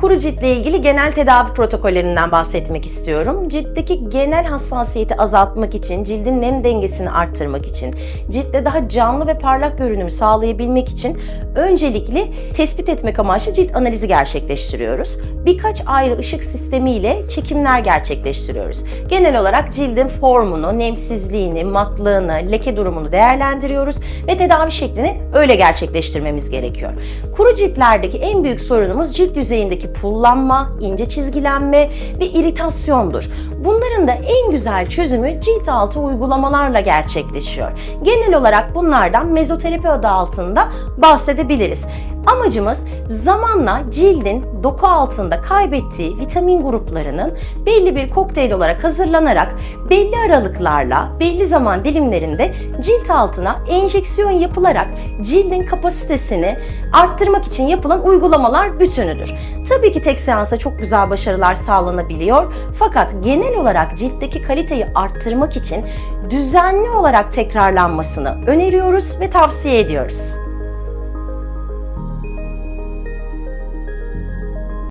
Kuru ciltle ilgili genel tedavi protokollerinden bahsetmek istiyorum. Ciltteki genel hassasiyeti azaltmak için, cildin nem dengesini arttırmak için, ciltte daha canlı ve parlak görünüm sağlayabilmek için öncelikli tespit etmek amaçlı cilt analizi gerçekleştiriyoruz. Birkaç ayrı ışık sistemiyle çekimler gerçekleştiriyoruz. Genel olarak cildin formunu, nemsizliğini, matlığını, leke durumunu değerlendiriyoruz ve tedavi şeklini öyle gerçekleştirmemiz gerekiyor. Kuru ciltlerdeki en büyük sorunumuz cilt yüzeyindeki pullanma, ince çizgilenme ve iritasyondur. Bunların da en güzel çözümü cilt altı uygulamalarla gerçekleşiyor. Genel olarak bunlardan mezoterapi adı altında bahsedebiliriz. Amacımız zamanla cildin doku altında kaybettiği vitamin gruplarının belli bir kokteyl olarak hazırlanarak belli aralıklarla belli zaman dilimlerinde cilt altına enjeksiyon yapılarak cildin kapasitesini arttırmak için yapılan uygulamalar bütünüdür. Tabii ki tek seansta çok güzel başarılar sağlanabiliyor fakat genel olarak ciltteki kaliteyi arttırmak için düzenli olarak tekrarlanmasını öneriyoruz ve tavsiye ediyoruz.